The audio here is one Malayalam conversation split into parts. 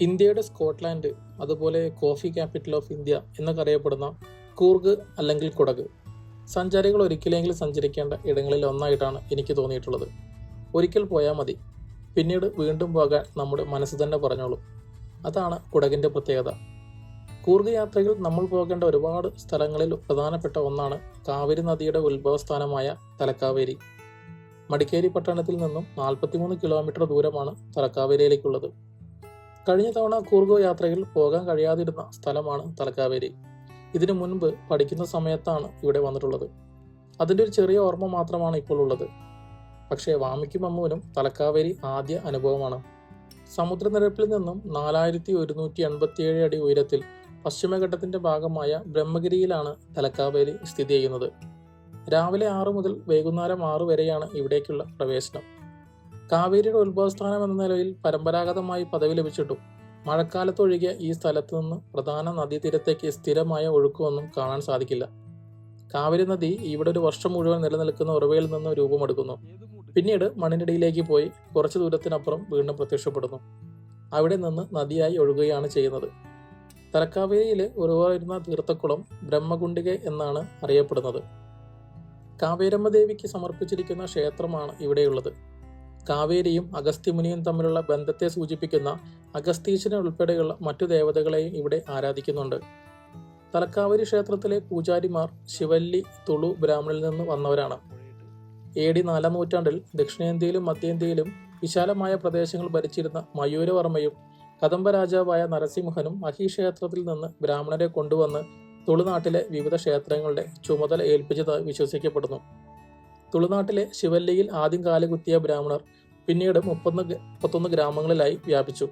ഇന്ത്യയുടെ സ്കോട്ട്ലാൻഡ് അതുപോലെ കോഫി ക്യാപിറ്റൽ ഓഫ് ഇന്ത്യ എന്നൊക്കെ അറിയപ്പെടുന്ന കൂർഗ് അല്ലെങ്കിൽ കുടക്. സഞ്ചാരികൾ ഒരിക്കലെങ്കിലും സഞ്ചരിക്കേണ്ട ഇടങ്ങളിൽ ഒന്നായിട്ടാണ് എനിക്ക് തോന്നിയിട്ടുള്ളത്. ഒരിക്കൽ പോയാൽ മതി. പിന്നീട് വീണ്ടും പോകാൻ നമ്മുടെ മനസ്സ് തന്നെ പറഞ്ഞോളൂ. അതാണ് കുടകിന്റെ പ്രത്യേകത. കൂർഗ് യാത്രയിൽ നമ്മൾ പോകേണ്ട ഒരുപാട് സ്ഥലങ്ങളിൽ പ്രധാനപ്പെട്ട ഒന്നാണ് കാവേരി നദിയുടെ ഉത്ഭവസ്ഥാനമായ തലക്കാവേരി. മടിക്കേരി പട്ടണത്തിൽ നിന്നും 43 കിലോമീറ്റർ ദൂരമാണ് തലക്കാവേരിയിലേക്കുള്ളത്. കഴിഞ്ഞ തവണ കൂർഗോ യാത്രയിൽ പോകാൻ കഴിയാതിരുന്ന സ്ഥലമാണ് തലക്കാവേരി. ഇതിനു മുൻപ് പഠിക്കുന്ന സമയത്താണ് ഇവിടെ വന്നിട്ടുള്ളത്. അതിന്റെ ഒരു ചെറിയ ഓർമ്മ മാത്രമാണ് ഇപ്പോൾ ഉള്ളത്. പക്ഷേ വാമിക്കും അമ്മുവിനും തലക്കാവേരി ആദ്യ അനുഭവമാണ്. സമുദ്രനിരപ്പിൽ നിന്നും നാലായിരത്തി ഒരുന്നൂറ്റി എൺപത്തിയേഴ് അടി ഉയരത്തിൽ പശ്ചിമഘട്ടത്തിന്റെ ഭാഗമായ ബ്രഹ്മഗിരിയിലാണ് തലക്കാവേരി സ്ഥിതി ചെയ്യുന്നത്. രാവിലെ ആറു മുതൽ വൈകുന്നേരം ആറു വരെയാണ് ഇവിടേക്കുള്ള പ്രവേശനം. കാവേരിയുടെ ഉത്ഭവസ്ഥാനം എന്ന നിലയിൽ പരമ്പരാഗതമായി പദവി ലഭിച്ചിട്ടും. മഴക്കാലത്ത് ഒഴികെ ഈ സ്ഥലത്ത് നിന്ന് പ്രധാന നദീതീരത്തേക്ക് സ്ഥിരമായ ഒഴുക്കൊന്നും കാണാൻ സാധിക്കില്ല. കാവേരി നദി ഇവിടെ ഒരു വർഷം മുഴുവൻ നിലനിൽക്കുന്ന ഉറവയിൽ നിന്ന് രൂപമെടുക്കുന്നു. പിന്നീട് മണ്ണിനടിയിലേക്ക് പോയി കുറച്ചു ദൂരത്തിനപ്പുറം വീണ്ടും പ്രത്യക്ഷപ്പെടുന്നു. അവിടെ നിന്ന് നദിയായി ഒഴുകുകയാണ് ചെയ്യുന്നത്. തലക്കാവേരിയിലെ ഉറവായിരുന്ന തീർത്ഥക്കുളം ബ്രഹ്മകുണ്ടിക എന്നാണ് അറിയപ്പെടുന്നത്. കാവേരമ്മ ദേവിക്ക് സമർപ്പിച്ചിരിക്കുന്ന ക്ഷേത്രമാണ് ഇവിടെയുള്ളത്. കാവേരിയും അഗസ്ത്യമുനിയും തമ്മിലുള്ള ബന്ധത്തെ സൂചിപ്പിക്കുന്ന അഗസ്തീശ്വരൻ ഉൾപ്പെടെയുള്ള മറ്റു ദേവതകളെയും ഇവിടെ ആരാധിക്കുന്നുണ്ട്. തലക്കാവേരി ക്ഷേത്രത്തിലെ പൂജാരിമാർ ശിവല്ലി തുളു ബ്രാഹ്മണിൽ നിന്ന് വന്നവരാണ്. എ ഡി നാലാം നൂറ്റാണ്ടിൽ ദക്ഷിണേന്ത്യയിലും മധ്യേന്ത്യയിലും വിശാലമായ പ്രദേശങ്ങൾ ഭരിച്ചിരുന്ന മയൂരവർമ്മയും കദംബ രാജാവായ നരസിംഹനും മഹീക്ഷേത്രത്തിൽ നിന്ന് ബ്രാഹ്മണരെ കൊണ്ടുവന്ന് തുളുനാട്ടിലെ വിവിധ ക്ഷേത്രങ്ങളുടെ ചുമതല ഏൽപ്പിച്ചതായി വിശ്വസിക്കപ്പെടുന്നു. തുളുനാട്ടിലെ ശിവല്ലയിൽ ആദ്യം കാലുകുത്തിയ ബ്രാഹ്മണർ പിന്നീട് മുപ്പത്തൊന്ന് മുപ്പത്തൊന്ന് ഗ്രാമങ്ങളിലായി വ്യാപിച്ചു.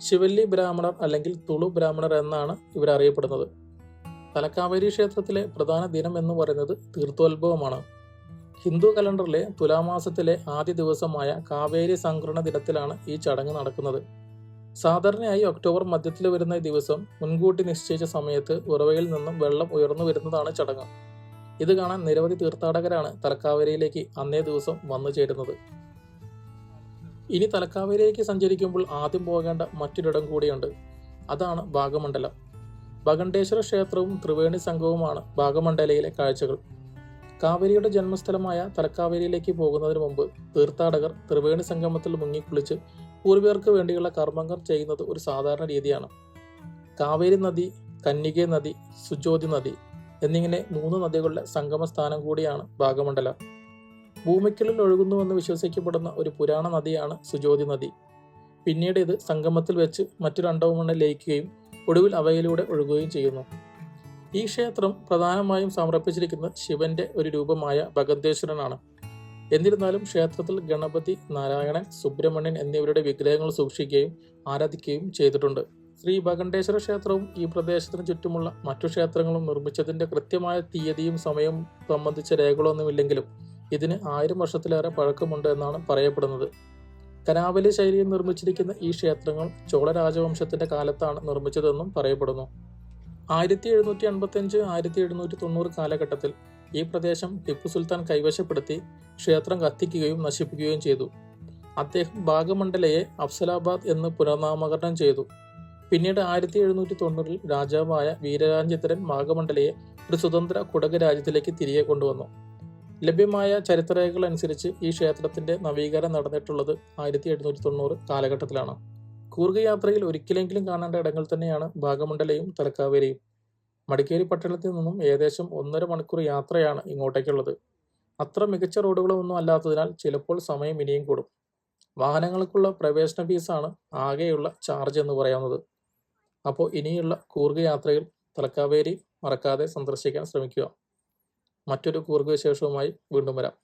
ശിവല്ലി ബ്രാഹ്മണർ അല്ലെങ്കിൽ തുളു ബ്രാഹ്മണർ എന്നാണ് ഇവർ അറിയപ്പെടുന്നത്. തലക്കാവേരി ക്ഷേത്രത്തിലെ പ്രധാന ദിനം എന്ന് പറയുന്നത് തീർത്ഥോത്ഭവമാണ്. ഹിന്ദു കലണ്ടറിലെ തുലാമാസത്തിലെ ആദ്യ ദിവസമായ കാവേരി സംക്രമണ ദിനത്തിലാണ് ഈ ചടങ്ങ് നടക്കുന്നത്. സാധാരണയായി ഒക്ടോബർ മധ്യത്തിൽ വരുന്ന ദിവസം മുൻകൂട്ടി നിശ്ചയിച്ച സമയത്ത് ഉറവയിൽ നിന്നും വെള്ളം ഉയർന്നു വരുന്നതാണ് ചടങ്ങ്. ഇത് കാണാൻ നിരവധി തീർത്ഥാടകരാണ് തലക്കാവേരിയിലേക്ക് അന്നേ ദിവസം വന്നു ചേരുന്നത്. ഇനി തലക്കാവേരിയിലേക്ക് സഞ്ചരിക്കുമ്പോൾ ആദ്യം പോകേണ്ട മറ്റൊരിടം കൂടിയുണ്ട്. അതാണ് ഭാഗമണ്ഡലം ഭഗണ്ടേശ്വര ക്ഷേത്രവും ത്രിവേണി സംഘവുമാണ് ഭാഗമണ്ഡലയിലെ കാഴ്ചകൾ. കാവേരിയുടെ ജന്മസ്ഥലമായ തലക്കാവേരിയിലേക്ക് പോകുന്നതിന് മുമ്പ് തീർത്ഥാടകർ ത്രിവേണി സംഗമത്തിൽ മുങ്ങിക്കുളിച്ച് പൂർവികർക്ക് വേണ്ടിയുള്ള കർമ്മങ്ങൾ ചെയ്യുന്നത് ഒരു സാധാരണ രീതിയാണ്. കാവേരി നദി കന്യകേ നദി സുജ്യോതി നദി എന്നിങ്ങനെ മൂന്ന് നദികളുടെ സംഗമ സ്ഥാനം കൂടിയാണ് ഭാഗമണ്ഡലം. ഭൂമിക്കുള്ളിൽ ഒഴുകുന്നുവെന്ന് വിശ്വസിക്കപ്പെടുന്ന ഒരു പുരാണ നദിയാണ് സുജോതി നദി. പിന്നീട് ഇത് സംഗമത്തിൽ വെച്ച് മറ്റു രണ്ടോ മണ്ണ് ലയിക്കുകയും ഒടുവിൽ അവയിലൂടെ ഒഴുകുകയും ചെയ്യുന്നു. ഈ ക്ഷേത്രം പ്രധാനമായും സമർപ്പിച്ചിരിക്കുന്നത് ശിവന്റെ ഒരു രൂപമായ ഭഗന്തേശ്വരനാണ് എന്നിരുന്നാലും ക്ഷേത്രത്തിൽ ഗണപതി നാരായണൻ സുബ്രഹ്മണ്യൻ എന്നിവരുടെ വിഗ്രഹങ്ങൾ സൂക്ഷിക്കുകയും ആരാധിക്കുകയും ചെയ്തിട്ടുണ്ട്. ശ്രീ ഭഗണ്ഠേശ്വര ക്ഷേത്രവും ഈ പ്രദേശത്തിന് ചുറ്റുമുള്ള മറ്റു ക്ഷേത്രങ്ങളും നിർമ്മിച്ചതിന്റെ കൃത്യമായ തീയതിയും സമയവും സംബന്ധിച്ച രേഖകളൊന്നുമില്ലെങ്കിലും ഇതിന് ആയിരം വർഷത്തിലേറെ പഴക്കമുണ്ട് എന്നാണ് പറയപ്പെടുന്നത്. കനാവലി ശൈലിയിൽ നിർമ്മിച്ചിരിക്കുന്ന ഈ ക്ഷേത്രങ്ങൾ ചോള രാജവംശത്തിന്റെ കാലത്താണ് നിർമ്മിച്ചതെന്നും പറയപ്പെടുന്നു. ആയിരത്തി എഴുന്നൂറ്റി അൻപത്തി അഞ്ച് ആയിരത്തി എഴുന്നൂറ്റി തൊണ്ണൂറ് കാലഘട്ടത്തിൽ ഈ പ്രദേശം ടിപ്പു സുൽത്താൻ കൈവശപ്പെടുത്തി ക്ഷേത്രം കത്തിക്കുകയും നശിപ്പിക്കുകയും ചെയ്തു. അദ്ദേഹം ഭാഗമണ്ഡലയെ അഫ്സലാബാദ് എന്ന് പുനർനാമകരണം ചെയ്തു. പിന്നീട് ആയിരത്തി എഴുന്നൂറ്റി തൊണ്ണൂറിൽ രാജാവായ വീരരാജേന്ദ്രൻ മാഘമണ്ഡലയെ ഒരു സ്വതന്ത്ര കുടക് രാജ്യത്തിലേക്ക് തിരികെ കൊണ്ടുവന്നു. ലഭ്യമായ ചരിത്രരേഖകൾ അനുസരിച്ച് ഈ ക്ഷേത്രത്തിന്റെ നവീകരണം നടന്നിട്ടുള്ളത് ആയിരത്തി എഴുന്നൂറ്റി തൊണ്ണൂറ് കാലഘട്ടത്തിലാണ്. കൂർഗ് യാത്രയിൽ ഒരിക്കലെങ്കിലും കാണേണ്ട ഇടങ്ങൾ തന്നെയാണ് ഭാഗമണ്ഡലയും തലക്കാവേരിയും. മടിക്കേരി പട്ടണത്തിൽ നിന്നും ഏകദേശം ഒന്നര മണിക്കൂർ യാത്രയാണ് ഇങ്ങോട്ടേക്കുള്ളത്. അത്ര മികച്ച റോഡുകളൊന്നും അല്ലാത്തതിനാൽ ചിലപ്പോൾ സമയം ഇനിയും കൂടും. വാഹനങ്ങൾക്കുള്ള പ്രവേശന ഫീസാണ് ആകെയുള്ള ചാർജ് എന്ന് പറയാവുന്നത്. അപ്പോൾ ഇനിയുള്ള കൂർഗ് യാത്രയിൽ തലക്കാവേരി മറക്കാതെ സന്ദർശിക്കാൻ ശ്രമിക്കുക. മറ്റൊരു കൂർഗ് വിശേഷവുമായി വീണ്ടും വരാം.